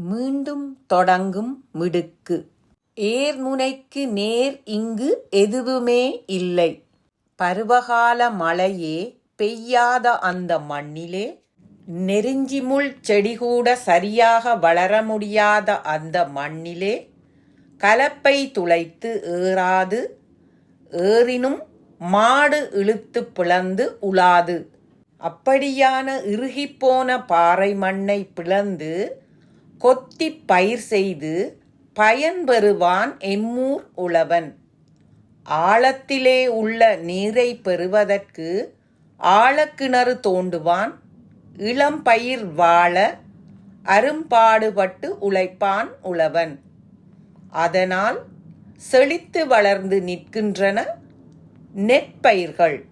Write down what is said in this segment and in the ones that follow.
மீண்டும் தொடங்கும் மிடுக்கு. ஏர்முனைக்கு நேர் இங்கு எதுவுமே இல்லை. பருவகால மழையே பெய்யாத அந்த மண்ணிலே நெருஞ்சிமுள் செடிகூட சரியாக வளர முடியாத அந்த மண்ணிலே கலப்பை துளைத்து ஏறாது. ஏறினும் மாடு இழுத்து பிளந்து உலாது. அப்படியான இறுகிப்போன பாறை மண்ணை பிளந்து கொத்தி பயிர் செய்து பயன் பெறுவான் எம்மூர் உழவன். ஆழத்திலே உள்ள நீரை பெறுவதற்கு ஆழக்கிணறு தோண்டுவான். இளம் பயிர் வாழ அரும்பாடுபட்டு உழைப்பான் உழவன். அதனால் செழித்து வளர்ந்து நிற்கின்றன நெற்பயிர்கள்.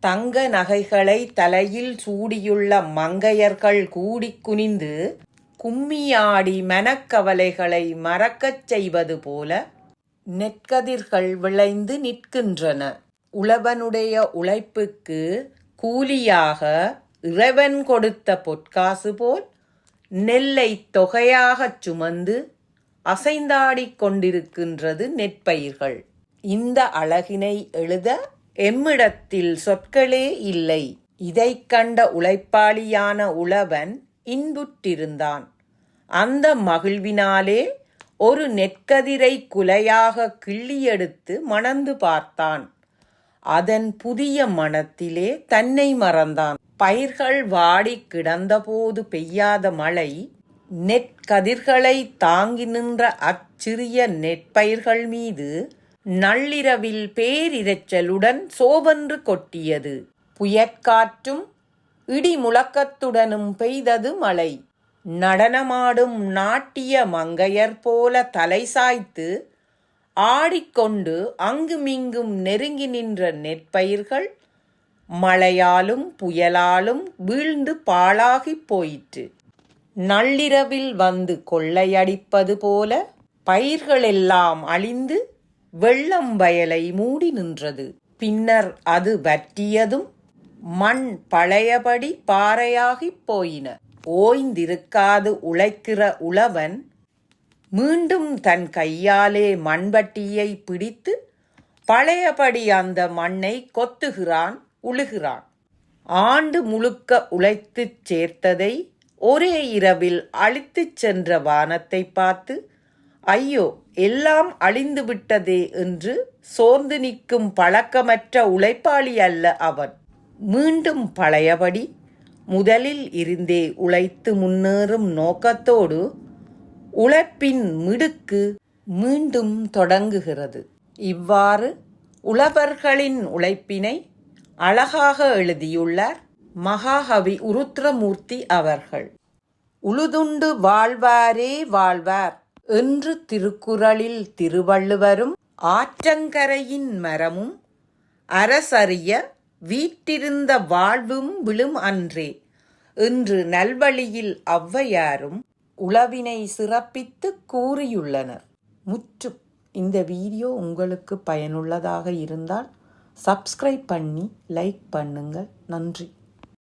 தங்க நகைகளை தலையில் சூடியுள்ள மங்கையர்கள் கூடிக் குனிந்து கும்மியாடி மனக்கவலைகளை மறக்கச் செய்வது போல நெற்கதிர்கள் விளைந்து நிற்கின்றன. உழவனுடைய உழைப்புக்கு கூலியாக இறைவன் கொடுத்த பொற்காசு போல் நெல்லை தொகையாகச் சுமந்து அசைந்தாடிக் கொண்டிருக்கின்றது நெற்பயிர்கள். இந்த அழகினை எழுத எம்மிடத்தில் சொற்களே இல்லை. இதைக் கண்ட உழைப்பாளியான உழவன் இன்புற்றிருந்தான். அந்த மகிழ்வினாலே ஒரு நெற்கதிரை குலையாக கிள்ளியெடுத்து மணந்து பார்த்தான். அதன் புதிய மனத்திலே தன்னை மறந்தான். பயிர்கள் வாடி கிடந்தபோது பெய்யாத மழை நெற்கதிர்களை தாங்கி நின்ற அச்சிறிய நெற்பயிர்கள் மீது நள்ளிரவில் பேரிரைச்சலுடன் சோவென்று கொட்டியது. புயற்காற்றும் இடி முழக்கத்துடனும் பெய்தது மழை. நடனமாடும் நாட்டிய மங்கையர் போல தலை சாய்த்து ஆடிக்கொண்டு அங்குமிங்கும் நெருங்கி நின்ற நெற்பயிர்கள் மழையாலும் புயலாலும் வீழ்ந்து பாழாகிப் போயிற்று. நள்ளிரவில் வந்து கொள்ளையடிப்பது போல பயிர்களெல்லாம் அழிந்து வெள்ளம் வயலை மூடி நின்றது. பின்னர் அது வற்றியதும் மண் பழையபடி பாறையாகிப் போயின. ஓய்ந்திருக்காது உழைக்கிற உழவன் மீண்டும் தன் கையாலே மண்வட்டியை பிடித்து பழையபடி அந்த மண்ணை கொத்துகிறான் உழுகிறான். ஆண்டு முழுக்க உழைத்துச் சேர்த்ததை ஒரே இரவில் அழித்துச் சென்ற வானத்தை பார்த்து ஐயோ எல்லாம் அழிந்து விட்டதே என்று சோர்ந்து நிற்கும் பழக்கமற்ற உழைப்பாளி அல்ல அவன். மீண்டும் பழையபடி முதலில் இருந்தே உழைத்து முன்னேறும் நோக்கத்தோடு உழைப்பின் மிடுக்கு மீண்டும் தொடங்குகிறது. இவ்வாறு உழவர்களின் உழைப்பினை அழகாக எழுதியுள்ளார் மகாகவி உருத்ரமூர்த்தி அவர்கள். உழுதுண்டு வாழ்வாரே வாழ்வார் என்று திருக்குறளில் திருவள்ளுவரும் ஆற்றங்கரையின் மரமும் அரசறிய வீற்றிருந்த வாழ்வும் விழும் அன்றே. என்று நல்வழியில் ஔவையாரும் உளவினை சிறப்பித்து கூறியுள்ளனர். முற்றும் இந்த வீடியோ உங்களுக்கு பயனுள்ளதாக இருந்தால் சப்ஸ்கிரைப் பண்ணி லைக் பண்ணுங்கள். நன்றி.